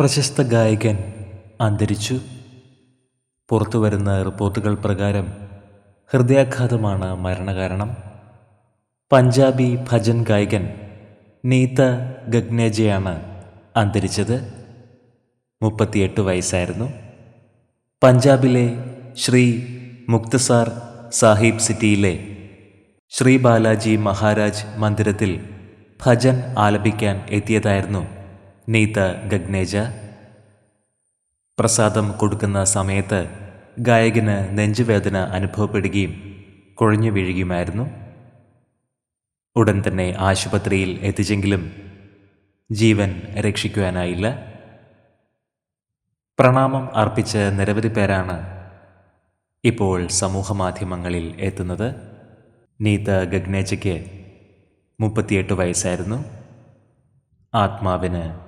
പ്രശസ്ത ഗായകൻ അന്തരിച്ചു. പുറത്തു വരുന്ന റിപ്പോർട്ടുകൾ പ്രകാരം ഹൃദയാഘാതമാണ് മരണകാരണം. പഞ്ചാബി ഭജൻ ഗായകൻ നീത ഗഗ്നേജയാണ് അന്തരിച്ചത്. മുപ്പത്തിയെട്ട് വയസ്സായിരുന്നു. പഞ്ചാബിലെ ശ്രീ മുക്തസാർ സാഹിബ് സിറ്റിയിലെ ശ്രീ ബാലാജി മഹാരാജ് മന്ദിരത്തിൽ ഭജൻ ആലപിക്കാൻ എത്തിയതായിരുന്നു നീത ഗഗ്നേജ. പ്രസാദം കൊടുക്കുന്ന സമയത്ത് ഗായകന് നെഞ്ചുവേദന അനുഭവപ്പെടുകയും കുഴഞ്ഞു വീഴുകയുമായിരുന്നു. ഉടൻ തന്നെ ആശുപത്രിയിൽ എത്തിച്ചെങ്കിലും ജീവൻ രക്ഷിക്കുവാനായില്ല. പ്രണാമം അർപ്പിച്ച നിരവധി പേരാണ് ഇപ്പോൾ സമൂഹമാധ്യമങ്ങളിൽ എത്തുന്നത്. നീത ഗഗ്നേജയ്ക്ക് മുപ്പത്തിയെട്ട് വയസ്സായിരുന്നു. ആത്മാവിന്